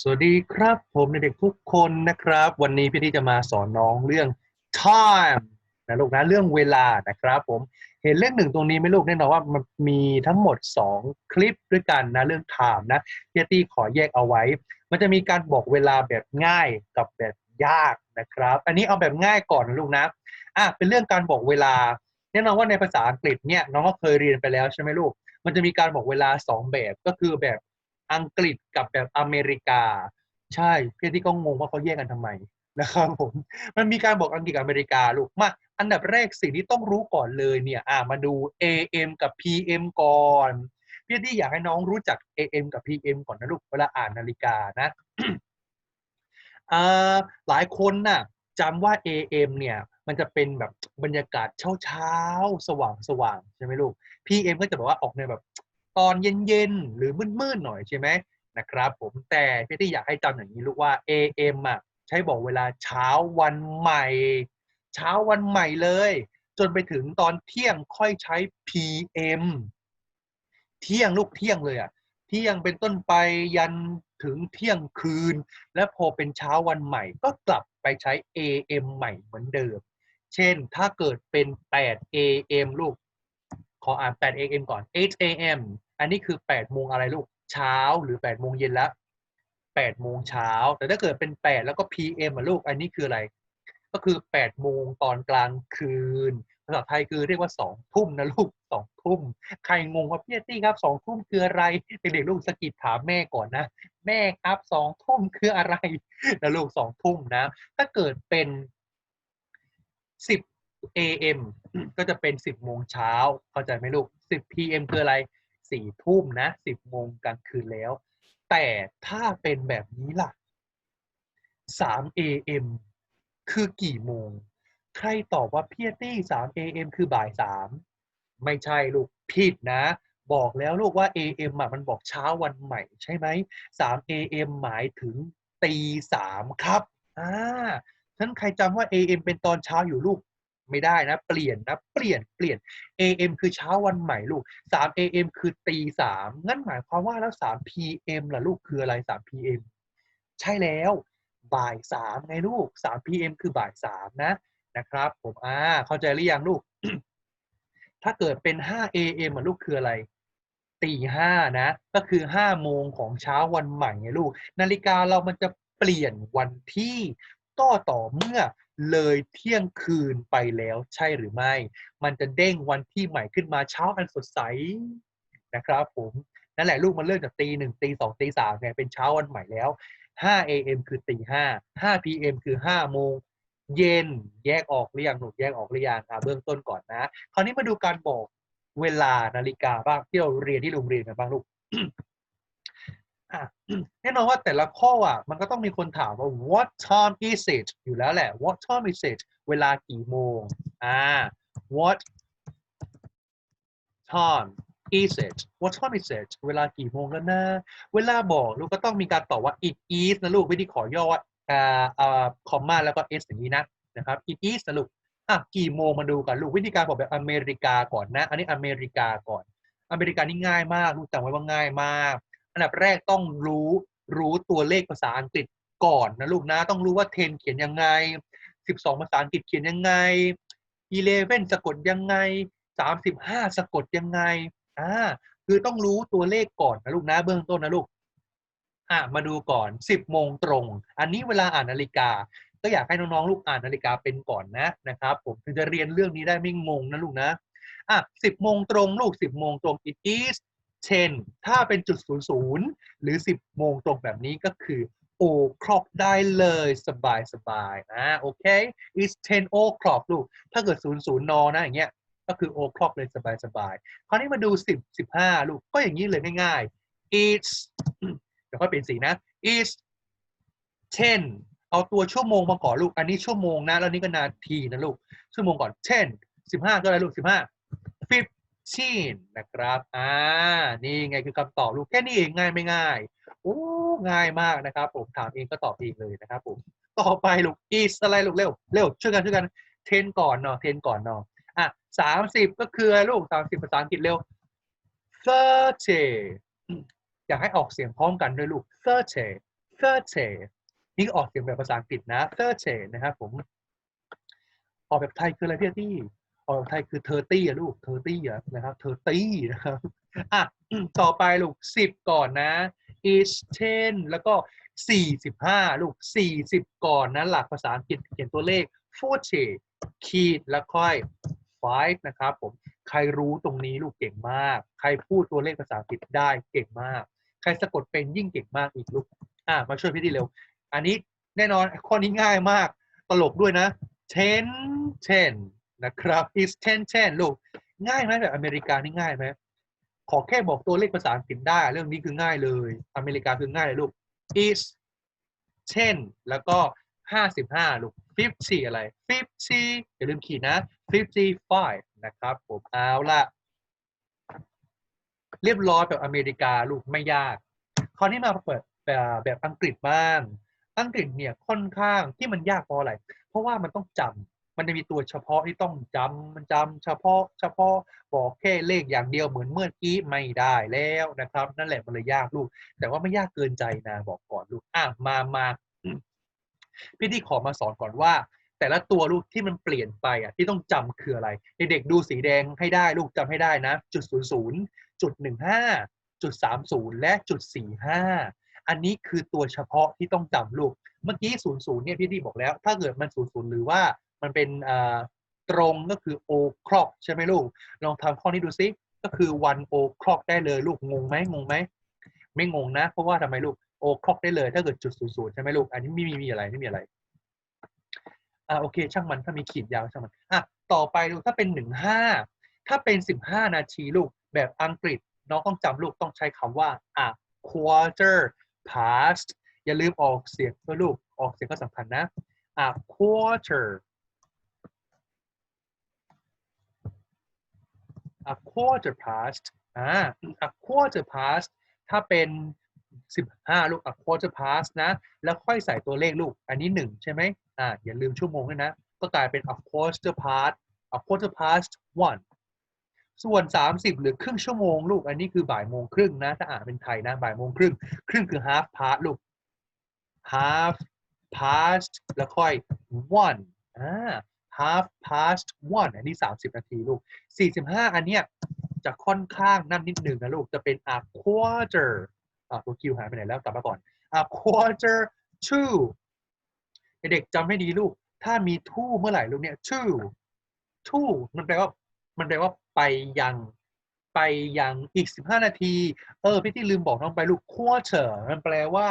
สวัสดีครับ ผมเด็กๆทุกคนนะครับ วันนี้พี่ที่จะมาสอนน้องเรื่อง time นะลูกนะเรื่องเวลานะครับผมเห็นเลขหนึ่งตรงนี้ไหมลูกแน่นอนว่ามันมีทั้งหมด 2 คลิปด้วยกันนะเรื่อง time นะพี่ตี้ขอแยกเอาไว้ มันจะมีการบอกเวลาแบบง่ายกับแบบยากนะครับ อันนี้เอาแบบง่ายก่อนนะลูกนะอะเป็นเรื่องการบอกเวลาแน่นอนว่าในภาษาอังกฤษเนี่ยน้องก็เคยเรียนไปแล้วใช่ไหมลูก มันจะมีการบอกเวลา 2 แบบก็คือแบบ อังกฤษกับแบบอเมริกา ใช่เพื่อนที่ก็งงว่าเขาแยกกันทำไมนะครับผมมันมีการบอกอังกฤษกับอเมริกาลูกมาอันดับแรกสิ่งที่ต้องรู้ก่อนเลยเนี่ยอ่ามาดู AM กับ PM ก่อนพี่ที่อยากให้น้องรู้จัก AM กับ PM ก่อนนะลูกเวลาอ่านนาฬิกานะอ่าหลายคนน่ะจำว่า AM เนี่ยมันจะเป็นแบบบรรยากาศเช้าๆสว่างๆใช่ไหมลูก PM ก็จะแบบว่าออกในแบบ ตอนเย็นๆ หรือมืดๆหน่อยใช่ไหมนะครับผมแต่พี่ที่อยากให้จำอย่างนี้ลูกว่า AM อะใช้บอกเวลาเช้าวันใหม่ เช้าวันใหม่เลย จนไปถึงตอนเที่ยงค่อยใช้ PM เที่ยงลูกเที่ยงเลยอะเที่ยงเป็นต้นไปยันถึงเที่ยงคืน และพอเป็นเช้าวันใหม่ ก็กลับไปใช้ AM ใหม่เหมือนเดิม เช่นถ้าเกิดเป็น 8 AM ลูก ขออ่าน 8 AM ก่อน 8 AM อันนี้คือ8โมงอะไรลูกเช้าหรือ8โมงเย็นละ8โมงเช้า แต่ถ้าเกิดเป็น8แล้วก็ PM อะลูกอันนี้คืออะไร ก็คือ8โมงตอนกลางคืนภาษาไทยคือเรียกว่า2ทุ่มนะลูก2ทุ่มใครงงว่าพี่ตี้ครับ2ทุ่มคืออะไรเด็กๆลูกสะกิดถามแม่ก่อนนะ แม่ครับ2ทุ่มคืออะไรนะลูก2ทุ่มนะ ถ้าเกิดเป็น10 AM ก็จะเป็น10โมงเช้าเข้าใจไหมลูก10 PM คืออะไร 4ทุ่มนะ10โมงกลางคืนแล้ว แต่ถ้าเป็นแบบนี้ล่ะ3 AM คือกี่โมง ใครตอบว่าเพียตี้3 AM คือบ่าย3ไม่ใช่ลูกผิดนะ บอกแล้วลูกว่า AM อะมันบอกเช้าวันใหม่ใช่ไหม3 AM หมายถึงตีสามครับอ่าฉะนั้นใครจำว่า AM เป็นตอนเช้าอยู่ลูก ไม่ได้นะ เปลี่ยนนะ เปลี่ยนเปลี่ยน AM คือเช้าวันใหม่ลูก 3 AM คือตีสามงั้นหมายความว่าแล้ว 3 PM ล่ะลูกคืออะไร 3 PM ใช่แล้วบ่ายสามไงลูก 3 PM คือบ่ายสามนะนะครับ ผมอ่าเข้าใจหรือยังลูก ถ้าเกิดเป็น 5 AM อะลูกคืออะไรตีห้านะ ก็คือ5โมงของเช้าวันใหม่ไงลูก นาฬิกาเรามันจะเปลี่ยนวันที่ ก็ต่อเมื่อเลยเที่ยงคืนไปแล้วใช่หรือไม่ มันจะเด้งวันที่ใหม่ขึ้นมาเช้าอันสดใสนะครับผมนั่นแหละลูกมันเริ่มจากตีหนึ่งตีสองตีสามเนี่ยเป็นเช้าวันใหม่แล้ว5 AM คือตีห้า5 PM คือ5โมงเย็นแยกออกหรือยังหนูแยกออกหรือยังอะเบื้องต้นก่อนนะ คราวนี้มาดูการบอกเวลานาฬิกาบ้างที่เราเรียนที่โรงเรียนกันบ้างลูก อะแน่นอนว่าแต่ละข้ออะมันก็ต้องมีคนถามว่า what time is it อยู่แล้วแหละ what time is it เวลากี่โมงอ่า what time is it what time is it เวลากี่โมงแล้วนะเวลาบอกลูกก็ต้องมีการตอบว่า it is นะลูกไม่ได้ขอย่อว่าอ่าอ่าคอมมาแล้วก็ s อย่างนี้นะนะครับ it is นะลูกอะกี่โมงมาดูกันลูกวิธีการบอกแบบอเมริกาก่อนนะ อันนี้อเมริกาก่อน อเมริกานี่ง่ายมาก ลูกจำไว้ว่าง่ายมาก อันดับแรกต้องรู้รู้ตัวเลขภาษาอังกฤษก่อนนะลูกนะ ต้องรู้ว่า10เขียนยังไง 12 ภาษาอังกฤษเขียนยังไง11สะกดยังไง 35 สะกดยังไงอ่าคือต้องรู้ตัวเลขก่อนนะลูกนะเบื้องต้นนะลูกอะมาดูก่อน 10 โมงตรง อันนี้เวลาอ่านนาฬิกา ก็อยากให้น้องๆลูกอ่านนาฬิกาเป็นก่อนนะนะครับ ผมถึงจะเรียนเรื่องนี้ได้ไม่งงนะลูกนะอะ10 โมงตรงลูก 10 โมงตรง it is 10ถ้าเป็นจุด00หรือ 10 โมงตรงแบบนี้ก็คือ o'clock ได้เลยสบายสบายนะโอเค it's 10 o'clock ลูก ถ้าเกิด 00 น นะ อย่างเงี้ย ก็คือ o'clock เลยสบายสบายคราวนี้มาดู 10 15 ลูก ก็อย่างนี้เลยง่ายๆ it's เดี๋ยวค่อยเปลี่ยนสีนะ it's 10เอาตัวชั่วโมงมาก่อนลูก อันนี้ชั่วโมงนะ แล้วนี่ก็นาทีนะลูก ชั่วโมงก่อน10 15 ก็อะไรลูก 15 15 นะครับอ่านี่ไงคือคำตอบลูกแค่นี้เองง่ายไม่ง่ายโอ้ง่ายมากนะครับ ผมถามเองก็ตอบเองเลยนะครับผมต่อไปลูก is อะไรลูกเร็วเร็วช่วยกันช่วยกัน10ก่อนเนาะ10ก่อนเนาะอะ30ก็คืออะไรลูก30ภาษาอังกฤษเร็ว30อยากให้ออกเสียงพร้อมกันด้วยลูก30 thirty นี่ออกเสียงแบบภาษาอังกฤษนะ thirty นะครับผมออกแบบไทยคืออะไรพี่ตี้ ออกไทยคือ thirty อะลูก thirty อะนะครับ thirty นะครับอะต่อไปลูกสิบก่อนนะ is ten แล้วก็สี่สิบห้าลูกสี่สิบก่อนนะหลักภาษาอังกฤษเขียนตัวเลข forty ขีดแล้วค่อย five นะครับผมใครรู้ตรงนี้ลูกเก่งมาก ใครพูดตัวเลขภาษาอังกฤษได้เก่งมาก ใครสะกดเป็นยิ่งเก่งมากอีกลูกอะมาช่วยพี่ดีเร็ว อันนี้แน่นอนข้อนี้ง่ายมาก ตลกด้วยนะ ten ten นะครับ is ten ten ลูกง่ายไหมแบบอเมริกานี่ง่ายไหมขอแค่บอกตัวเลขภาษาอังกฤษได้ เรื่องนี้คือง่ายเลย อเมริกาคือง่ายเลยลูก is ten แล้วก็ห้าสิบห้าลูก fifty อะไร fifty อย่าลืมขีดนะ fifty five นะครับผมเอาละเรียบร้อยแบบอเมริกาลูกไม่ยาก คราวนี้มาเปิดแบบแบบอังกฤษบ้าง อังกฤษเนี่ยค่อนข้างที่มันยากเพราะอะไร เพราะว่ามันต้องจำ มันจะมีตัวเฉพาะที่ต้องจำมันจำเฉพาะเฉพาะบอกแค่เลขอย่างเดียวเหมือนเมื่อกี้ไม่ได้แล้วนะครับ นั่นแหละมันเลยยากลูก แต่ว่าไม่ยากเกินใจนะบอกก่อนลูกอะมามาพี่ที่ขอมาสอนก่อนว่า แต่ละตัวลูกที่มันเปลี่ยนไปอะที่ต้องจำคืออะไรเด็กๆดูสีแดงให้ได้ลูกจำให้ได้นะจุดศูนย์ศูนย์จุดหนึ่งห้าจุดสามศูนย์และจุดสี่ห้าอันนี้คือตัวเฉพาะที่ต้องจำลูก เมื่อกี้ศูนย์ศูนย์เนี่ยพี่ที่บอกแล้ว ถ้าเกิดมันศูนย์ศูนย์หรือว่า มันเป็นตรงก็คือ o clock ใช่ไหมลูก ลองทำข้อนี้ดูซิ ก็คือ one o clock ได้เลยลูกงงไหมงงไหมไม่งงนะ เพราะว่าทำไมลูก o clock ได้เลย ถ้าเกิดจุดศูนย์ศูนย์ใช่ไหมลูก อันนี้ไม่มีมีอะไรไม่มีอะไรอ่าโอเค ช่างมันถ้ามีขีดยาวช่างมันอะต่อไปลูกถ้าเป็นหนึ่งห้าถ้าเป็นสิบห้านาทีลูกแบบอังกฤษน้องต้องจำลูกต้องใช้คำว่าอะ quarter past อย่าลืมออกเสียงด้วยลูกออกเสียงก็สำคัญนะอะ quarter a quarter past อ่า a quarter past ถ้าเป็น15 ลูก a quarter past นะ แล้วค่อยใส่ตัวเลขลูก อันนี้ 1 ใช่ไหมอ่า อย่าลืมชั่วโมงด้วยนะ ก็กลายเป็น a quarter past a quarter past one ส่วน 30 หรือครึ่งชั่วโมงลูก อันนี้คือบ่ายโมงครึ่งนะ ถ้าอ่านเป็นไทยนะ บ่ายโมงครึ่ง ครึ่งคือ half past ลูก half past แล้วค่อย one อ่า half past one อันนี้ 30 นาทีลูก 45 อันเนี้ยจะค่อนข้างนั่นนิดหนึ่งนะลูก จะเป็น a quarter อะตัวคิวหายไปไหนแล้วกลับมาก่อน a quarter to เด็กจำให้ดีลูก ถ้ามี to เมื่อไหร่ลูกเนี่ย to to มันแปลว่ามันแปลว่าไปยังไปยังอีก 15 นาที เออพี่ที่ลืมบอกน้องไปลูก quarter มันแปลว่า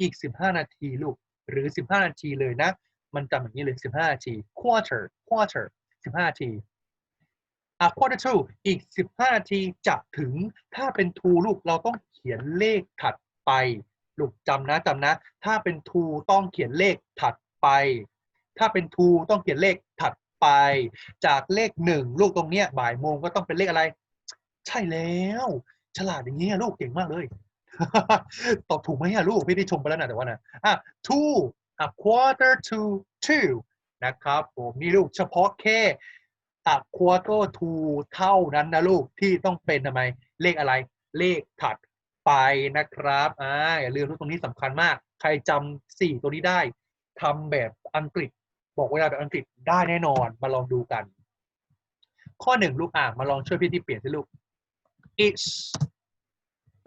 อีก 15 นาทีลูก หรือ 15 นาทีเลยนะ มันจำอย่างนี้เลย15นาที quarter quarter 15นาทีอะ quarter to อีก 15นาทีจะถึงถ้าเป็น to ลูกเราต้องเขียนเลขถัดไป ลูกจำนะจำนะ ถ้าเป็น to ต้องเขียนเลขถัดไป ถ้าเป็น to ต้องเขียนเลขถัดไป จากเลขหนึ่งลูกตรงเนี้ยบ่ายโมงก็ต้องเป็นเลขอะไร ใช่แล้ว ฉลาดอย่างนี้ลูกเก่งมากเลยตอบถูกไหมอะลูกพี่ได้ชมไปแล้วนะแต่ว่านะอะ two a quarter to two นะครับผมนี่ลูกเฉพาะแค่ a quarter to เท่านั้นนะลูกที่ต้องเป็นทำไม เลขอะไรเลขถัดไปนะครับอ่าอย่าลืมลูกตรงนี้สำคัญมาก ใครจำสี่ตัวนี้ได้ทำแบบอังกฤษ บอกเวลาแบบอังกฤษได้แน่นอนมาลองดูกัน ข้อหนึ่งลูกอ่านมาลองช่วยพี่ที่เปลี่ยนสิลูก it's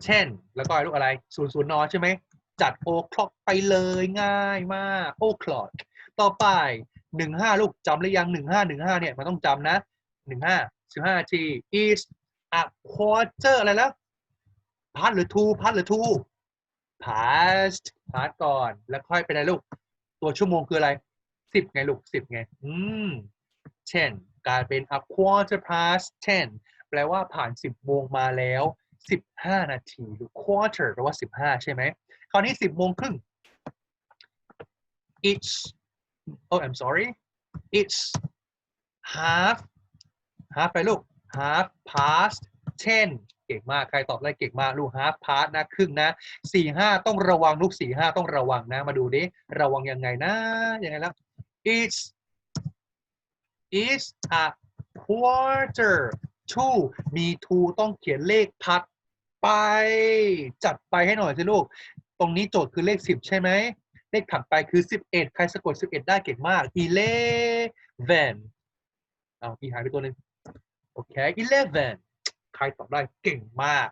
ten แล้วก็ลูกอะไรศูนย์ศูนย์นอใช่ไหม จัด o clock ไปเลยง่ายมาก o clock ต่อไปหนึ่งห้าลูกจำหรือยังหนึ่งห้าหนึ่งห้าเนี่ยมันต้องจำนะหนึ่งห้าสิบห้านาที is a quarter อะไรแล้ว past หรือ to past หรือ to past past ก่อน แล้วค่อยเป็นอะไรลูก ตัวชั่วโมงคืออะไรสิบไงลูกสิบไง อืม ten กลายเป็น a quarter past ten แปลว่าผ่านสิบโมงมาแล้วสิบห้านาทีลูก quarter แปลว่าสิบห้าใช่ไหม คราวนี้สิบโมงครึ่ง it's oh I'm sorry it's half half ไปลูก half past ten เก่งมาก ใครตอบได้เก่งมาก ลูก half past นะ ครึ่งนะสี่ห้าต้องระวังลูกสี่ห้าต้องระวังนะ มาดูดิ ระวังยังไงนะ ยังไงแล้ว it's it's a quarter to มี to ต้องเขียนเลขถัดไป จัดไปให้หน่อยสิลูก ตรงนี้โจทย์คือเลขสิบใช่ไหม เลขถัดไปคือสิบเอ็ดใครสะกดสิบเอ็ดได้เก่งมาก eleven เอาอีหายไปตัวหนึ่งโอเค eleven ใครตอบได้เก่งมาก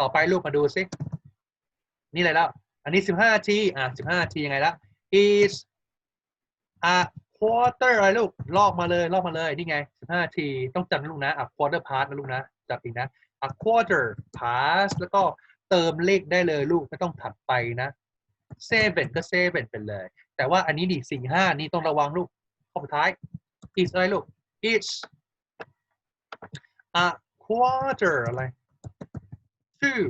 ต่อไปลูกมาดูซิ นี่อะไรแล้ว อันนี้สิบห้าทีอะสิบห้าทียังไงละ is a quarter อะไรลูก ลอกมาเลย ลอกมาเลย นี่ไงสิบห้าที ต้องจำลูกนะ a quarter past นะลูกนะจำอีกนะ a quarter past แล้วก็ เติมเลขได้เลยลูกไม่ต้องถัดไปนะ seven ก็ seven เป็นเลย แต่ว่าอันนี้ดิสี่ห้านี่ต้องระวังลูกข้อสุดท้าย is อะไรลูก is a quarter อะไร two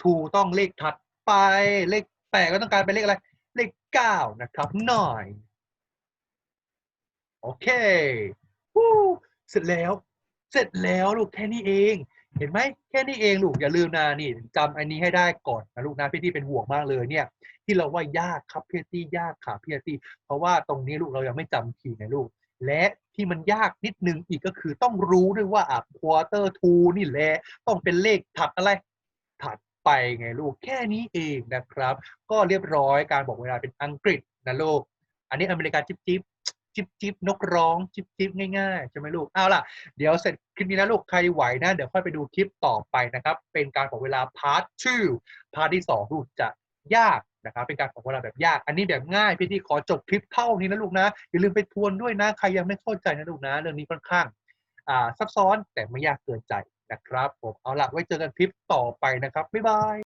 two ต้องเลขถัดไปเลขแปดก็ต้องการเป็นเลขอะไร เลขเก้านะครับ nine โอเควู้เสร็จแล้ว เสร็จแล้วลูกแค่นี้เอง เห็นไหมแค่นี้เองลูกอย่าลืมนะนี่จำอันนี้ให้ได้ก่อนนะลูกนะพี่ที่เป็นห่วงมากเลยเนี่ย ที่เราว่ายากครับพี่ที่ยากค่ะพี่ที่เพราะว่าตรงนี้ลูกเรายังไม่จำคีย์ไงลูก และที่มันยากนิดนึงอีกก็คือต้องรู้ด้วยว่าอะ quarter two นี่แหละต้องเป็นเลขถัดอะไรถัดไปไงลูกแค่นี้เองนะครับ ก็เรียบร้อยการบอกเวลาเป็นอังกฤษนะลูกอันนี้อเมริกาจิ๊บจิ๊บ จิ๊บจิบนกร้องจิ๊บจิ๊บง่ายๆใช่ไหมลูกเอาล่ะ เดี๋ยวเสร็จคลิปนี้นะลูกใครไหวนะ เดี๋ยวค่อยไปดูคลิปต่อไปนะครับ เป็นการบอกเวลา part 2 part ที่2ลูกจะยากนะครับเป็นการบอกเวลาแบบยาก อันนี้แบบง่ายพี่ที่ขอจบคลิปเท่านี้นะลูกนะอย่าลืมไปทวนด้วยนะใครยังไม่เข้าใจนะลูกนะ เรื่องนี้ค่อนข้างอ่าซับซ้อนแต่ไม่ยากเกินใจนะครับ ผมเอาล่ะไว้เจอกันคลิปต่อไปนะครับบ๊ายบาย